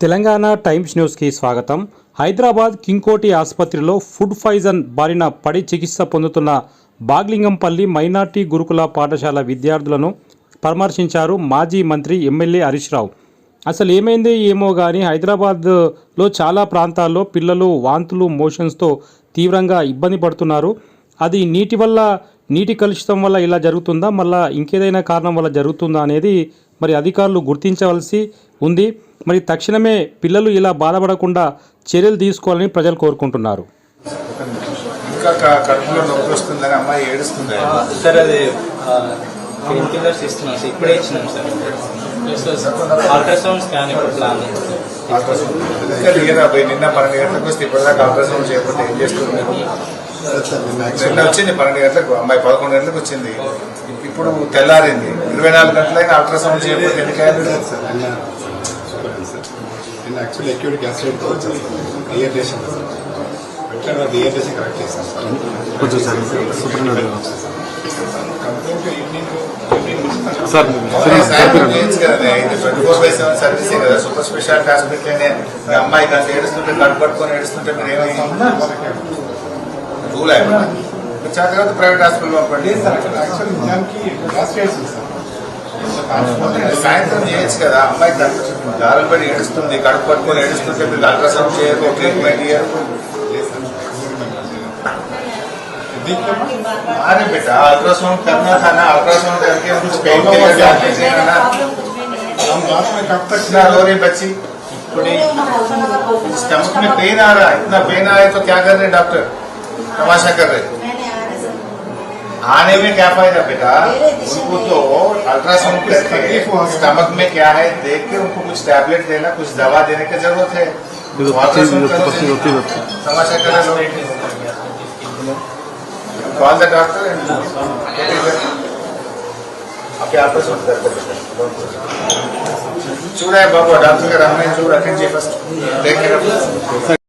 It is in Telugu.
తెలంగాణ టైమ్స్ న్యూస్కి స్వాగతం. హైదరాబాద్ కింగ్కోటి ఆసుపత్రిలో ఫుడ్ పాయిజన్ బారిన పడి చికిత్స పొందుతున్న బాగ్లింగంపల్లి మైనార్టీ గురుకుల పాఠశాల విద్యార్థులను పరామర్శించారు మాజీ మంత్రి ఎమ్మెల్యే హరీష్ రావు. అసలు ఏమైంది ఏమో కానీ హైదరాబాద్లో చాలా ప్రాంతాల్లో పిల్లలు వాంతులు మోషన్స్తో తీవ్రంగా ఇబ్బంది పడుతున్నారు. అది నీటి వల్ల నీటి కలుషితం వల్ల ఇలా జరుగుతుందా? మళ్ళీ ఇంకేదైనా కారణం వల్ల జరుగుతుందా అనేది మరి అధికారులు గుర్తించవలసి ఉంది. మరి తక్షణమే పిల్లలు ఇలా బాధపడకుండా చర్యలు తీసుకోవాలని ప్రజలు కోరుకుంటున్నారు. ఇంకా క- కడుపులో నొప్పి వస్తుందని అమ్మాయి ఏడుస్తుంది? సార్ అది పెయిన్ కిల్లర్స్ ఇస్తున్నాం సార్. ఇప్పుడే ఇచ్చినాం సార్. ప్లస్ అల్ట్రాసౌండ్ స్కాన్ ఇప్పుడు ప్లాన్ ఇంకా దిగదా పోయి నిన్న పన్నెండు గంటలకు వస్తే ఇప్పటిదాకా అల్ట్రాసౌండ్ చేయకపోతే ఏం చేస్తుంది నిన్న వచ్చింది పన్నెండు గంటలకు అమ్మాయి పదకొండు గంటలకు వచ్చింది. ఇప్పుడు తెల్లారింది. ఇరవై నాలుగు గంటలైనా అల్ట్రాసౌండ్ చేయకపోతే ఎందుకైనా నేను యాక్చువల్లీ అక్యూట్ గ్యాస్తో వచ్చాను డిహైడ్రేషన్ వెంటనే డిహైడ్రేషన్ కరెక్ట్ చేశాను సార్. కొంచెం సార్ సాయంత్రం చేయొచ్చు కదా ఇది ట్వంటీ ఫోర్ బై సెవెన్ సర్వీసే కదా సూపర్ స్పెషాలిటీ హాస్పిటల్నే మీ అమ్మాయి కంటే ఏడుస్తుంటే కడుపు పట్టుకొని ఏడుస్తుంటే మీరు ఏమైంది రూల్ అయిపోయింది వచ్చాక తర్వాత ప్రైవేట్ హాస్పిటల్ పంపండి యాక్చువల్లీ దానికి గ్యాస్ చేయాల్సింది సార్. సాయంత్రం చేయొచ్చు కదా అమ్మాయి దారులు పడి ఏడుస్తుంది కడుపు పట్టుకొని ఏడుస్తుంటే మీరు అల్ట్రాసౌండ్ చేయరు ట్రీట్మెంట్ చేయరు దీంట్లో अरे बेटा अल्ट्रासाउंड करना था ना अल्ट्रासाउंड करके कुछ पेन किलर जाके देना ना हम रात में कब तक इतना रो रही बच्ची थोड़ी स्टमक में पेन आ रहा है इतना पेन आ रहा है तो क्या कर रहे हैं डॉक्टर तमाशा कर रहे हैं आने में क्या फ़ायदा बेटा? उनको तो अल्ट्रासाउंड की तकलीफ़ हो। स्टमक में क्या है? देख के उनको कुछ टैबलेट देना कुछ दवा देने की ज़रूरत है। तमाशा करा डॉक्टर आपके चूड़ा है बाबू डॉक्टर का राम चूड़ा रखें जी। फ़र्स्ट देख के